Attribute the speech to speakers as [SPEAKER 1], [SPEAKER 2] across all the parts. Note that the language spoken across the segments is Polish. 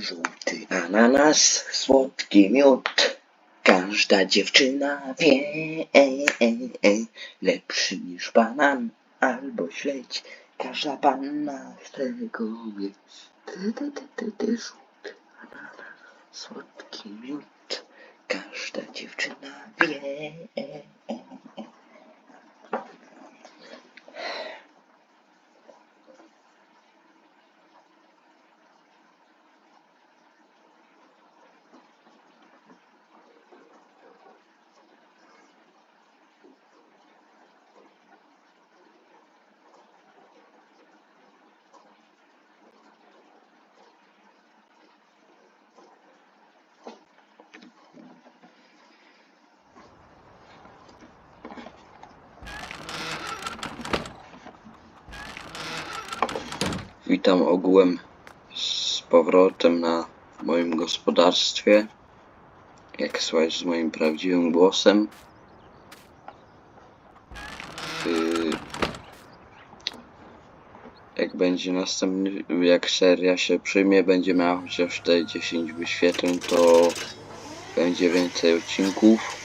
[SPEAKER 1] Żółty ananas, słodki miód. Każda dziewczyna wie, lepszy niż banan albo śledź. Każda panna chce go mieć. Ty, ty, ty, ty, ty, żółty ananas, słodki miód. Każda dziewczyna wie. Witam ogółem z powrotem na moim gospodarstwie. Jak słychać z moim prawdziwym głosem. Yy, jak będzie następny, jak seria się przyjmie, będzie miała chociaż te 10 wyświetleń, to będzie więcej odcinków.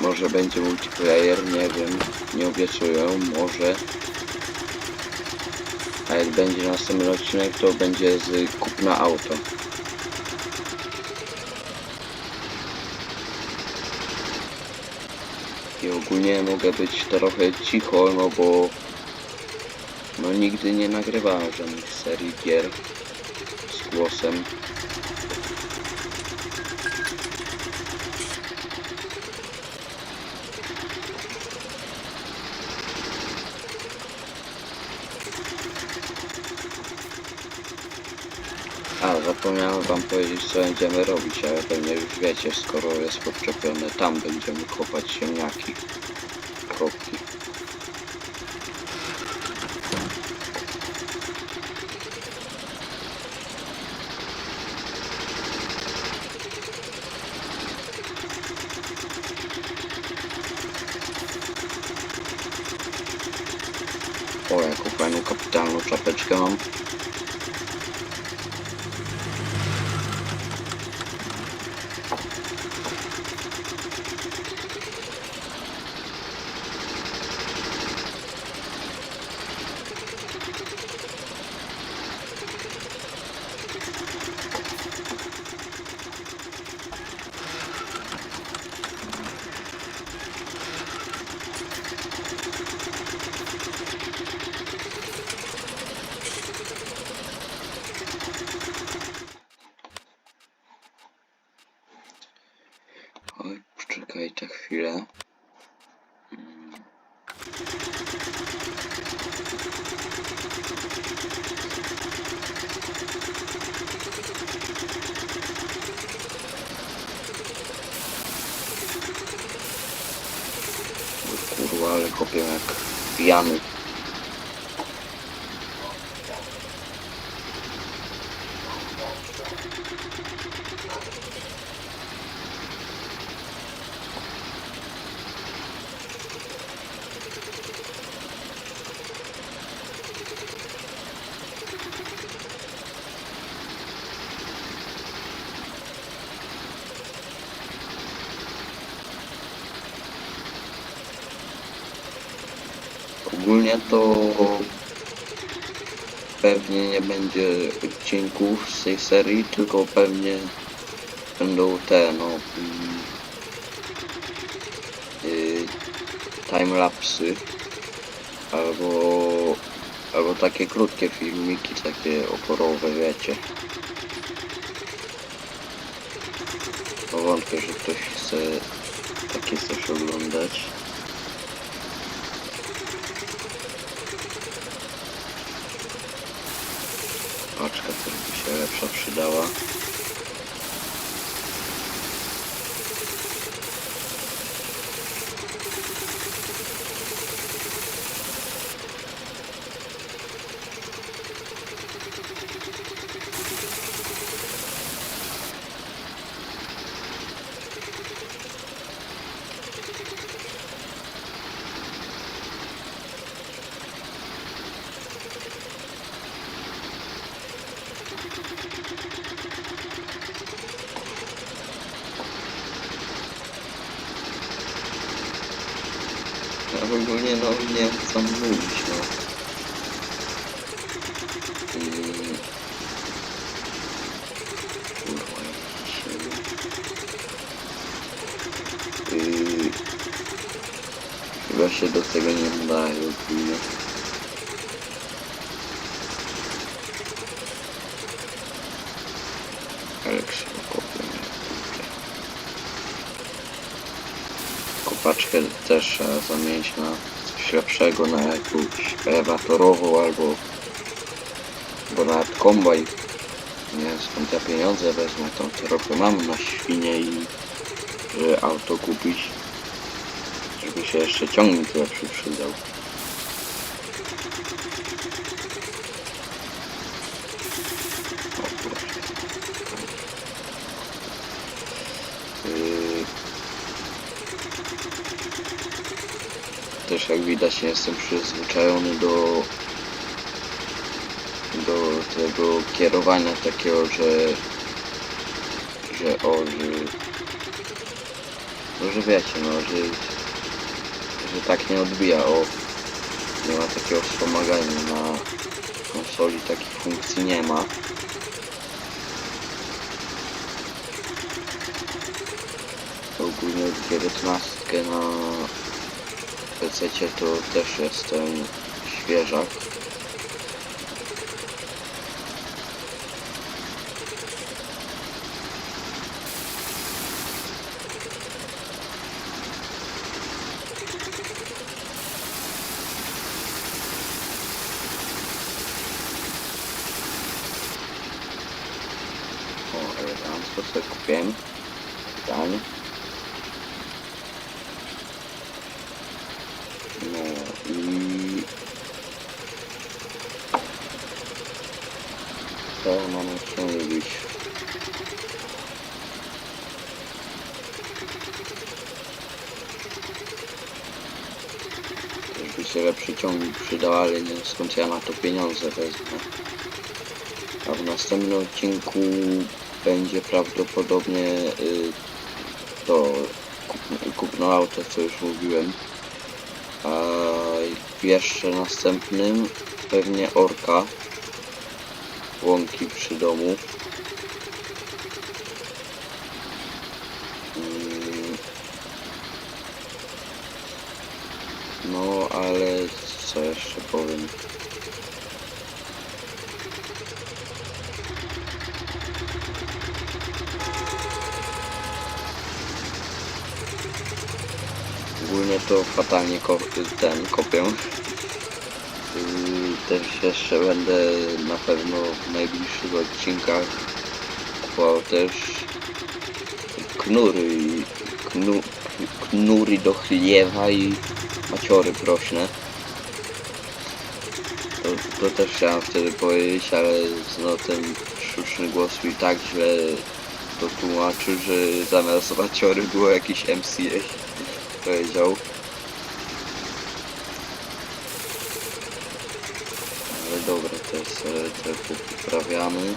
[SPEAKER 1] Może będzie multiplayer, nie wiem, nie obiecuję, może. A jak będzie następny odcinek, to będzie z kupna auto. I ogólnie mogę być trochę cicho, no bo no nigdy nie nagrywałem żadnych serii gier z głosem. A, zapomniałem wam powiedzieć co będziemy robić, ale pewnie już wiecie, skoro jest podczepione, tam będziemy kopać ziemniaki. Kropki. Yummy. Ogólnie to pewnie nie będzie odcinków z tej serii, tylko pewnie będą te no mm, y, timelapsy albo albo takie krótkie filmiki, takie oporowe, wiecie. No wątpię, że ktoś chce takie coś oglądać. Też by się lepsza przydała. Ogólnie no nie wiem co mówić, no. Kurwa. Yy, chyba się do tego nie nadaje ogólnie. Ale krzywo kopię, nie? Kurczę. Kopaczkę też trzeba zamienić na lepszego, na jakąś elewatorową albo bo nawet kombajn. Nie wiem skąd ja pieniądze wezmę, to trochę mam na świnie i żeby auto kupić, żeby się jeszcze ciągnik lepszy przydał. O proszę. Yy, Też jak widać nie jestem przyzwyczajony do do tego kierowania takiego, że że o, że no, że wiecie, no, że że tak nie odbija, o nie ma takiego wspomagania na konsoli takich funkcji nie ma. Ogólnie 19 na PC to też jestem świeżak O, elegancko sobie kupiłem. Pytanie. No i... Co mamy się mówić? Też by się lepszy ciągnik przydał, ale nie wiem skąd ja na to pieniądze wezmę. A w następnym odcinku będzie prawdopodobnie y, to kup- kupno auto, co już mówiłem. A jeszcze następnym pewnie orka. Łąki przy domu. Mm. No, ale co jeszcze powiem? Ogólnie to fatalnie ko ten kopię. Yy, Też jeszcze będę na pewno w najbliższych odcinkach kupował też knury i knu, knury do chliewa i maciory prośne. To, to też chciałem wtedy powiedzieć, ale no ten sztuczny głos mi tak źle to tłumaczył, że zamiast maciory było jakiś MCA powiedział. Ale dobra, to e, trochę poprawiamy.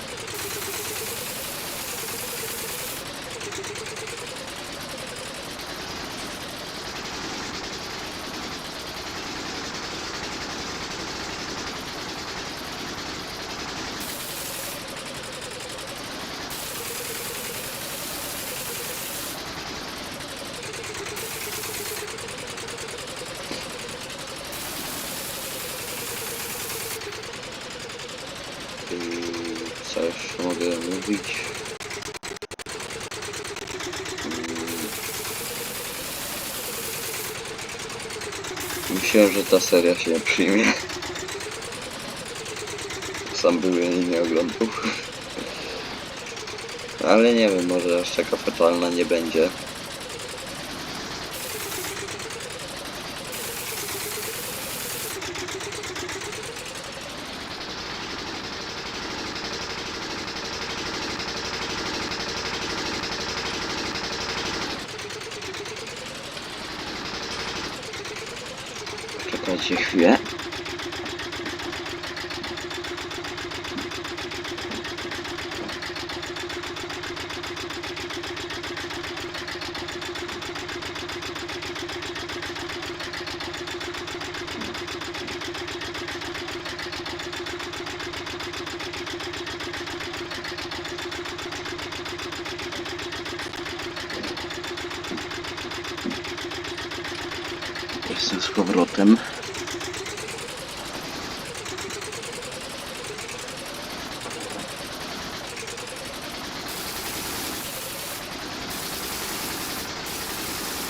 [SPEAKER 1] Yy, Co jeszcze Yy, Myślałem, że ta seria się przyjmie. Sam bym jej nie oglądał. Ale nie wiem, może aż taka fatalna nie będzie. Z powrotem.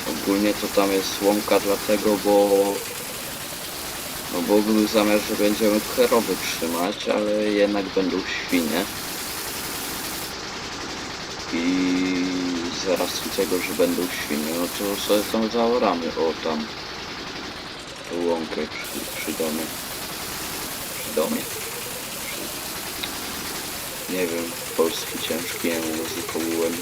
[SPEAKER 1] Ogólnie to tam jest łąka dlatego, bo no bo był zamiar, że będziemy krowy trzymać, ale jednak będą świnie. I zaraz z tego, że będą świnie, no to sobie tam zaoramy, o tam, łąkę przy, przy domie. Przy domie. Nie wiem, polski ciężki język ogółem.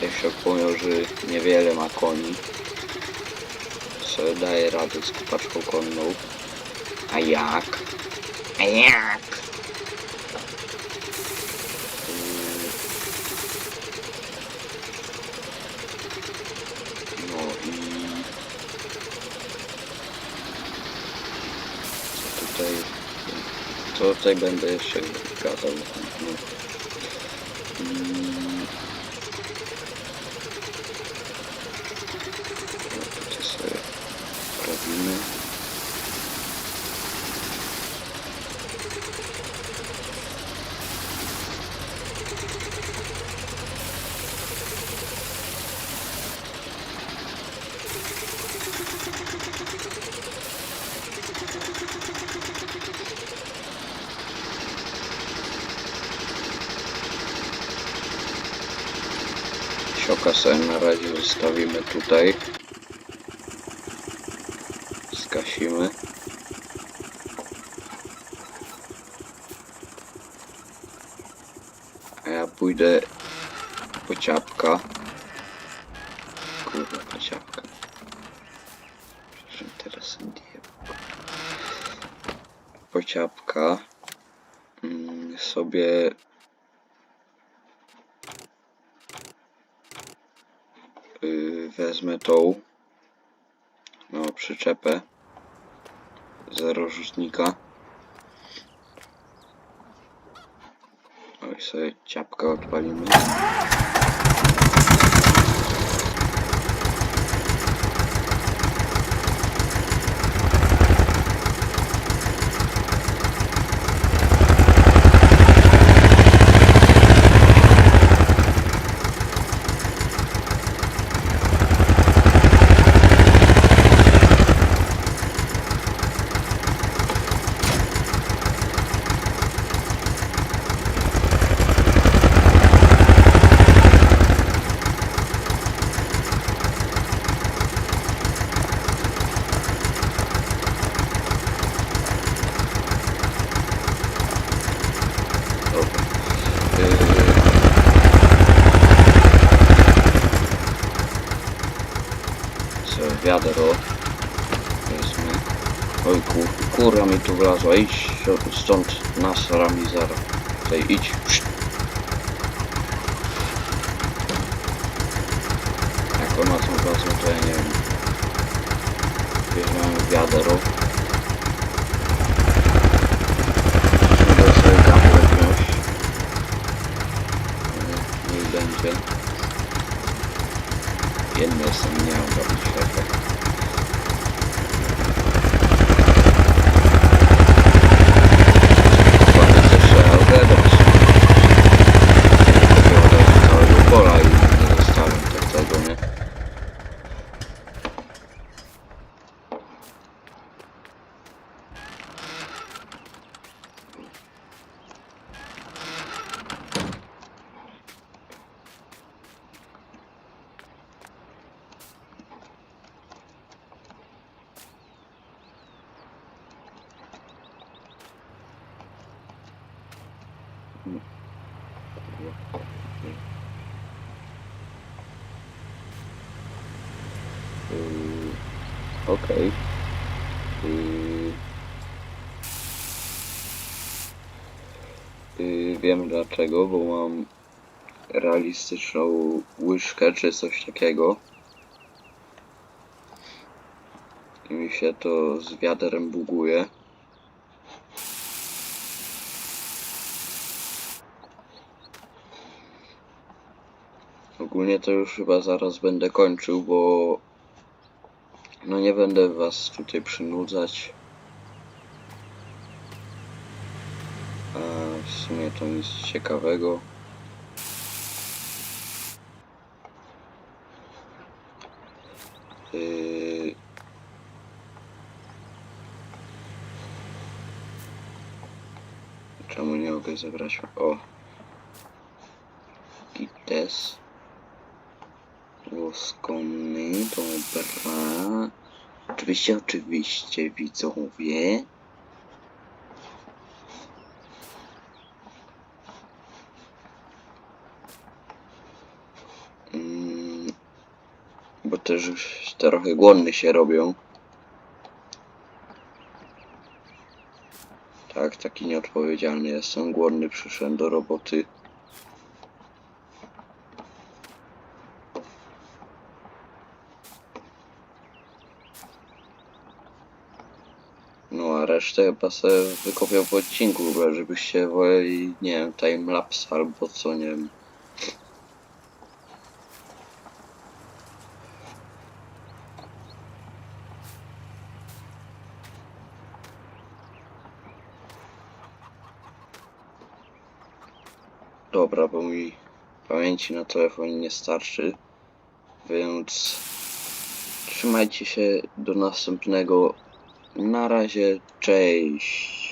[SPEAKER 1] Piesio powiedział, że niewiele ma koni. Sobie daje radę z kupaczką konną. A jak? A jak? Mm. No i... Co tutaj... Co tutaj będę jeszcze gadał? No. Mm. No tutaj sobie robimy. Sioka sobie na razie zostawimy tutaj. Skasimy. A ja pójdę po ciapka. Kurwa, po ciapka. Przepraszam, teraz nie. Po ciapka. Mm, sobie y, wezmę tą no, przyczepę zero rzutnika Oj, sobie ciapkę odpalimy Dobra. Yy... Co, wiadro. Wezmę. Oj kur, kura mi tu wlazła. Idź stąd nasra mi zaraz. Tutaj idź. Jak ona tam wlazła, to ja nie wiem. Bierzemy wiadro. Jedno jestem nie mam robić efekt. Ładnie też trzeba odebrać. Tylko całego pola i nie zostawiam tak tego, nie? Yy, Okej. Yy, yy, wiem dlaczego, bo mam realistyczną łyżkę czy coś takiego. I mi się to z wiaderem buguje. ogólnie to już chyba zaraz będę kończył, bo no nie będę was tutaj przynudzać. A w sumie to nic ciekawego. Yy... Czemu nie mogę zebrać? O! Gites. Łoskony, dobra. Oczywiście, oczywiście, widzowie. Mm, bo też już trochę głodny się robią. Tak, taki nieodpowiedzialny jestem. Głodny przyszedłem do roboty. No a resztę chyba sobie wykopiał w odcinku, żebyście woleli, nie wiem, timelapse albo co, nie wiem. Dobra, bo mi pamięci na telefonie nie starczy, więc trzymajcie się do następnego. Na razie, cześć.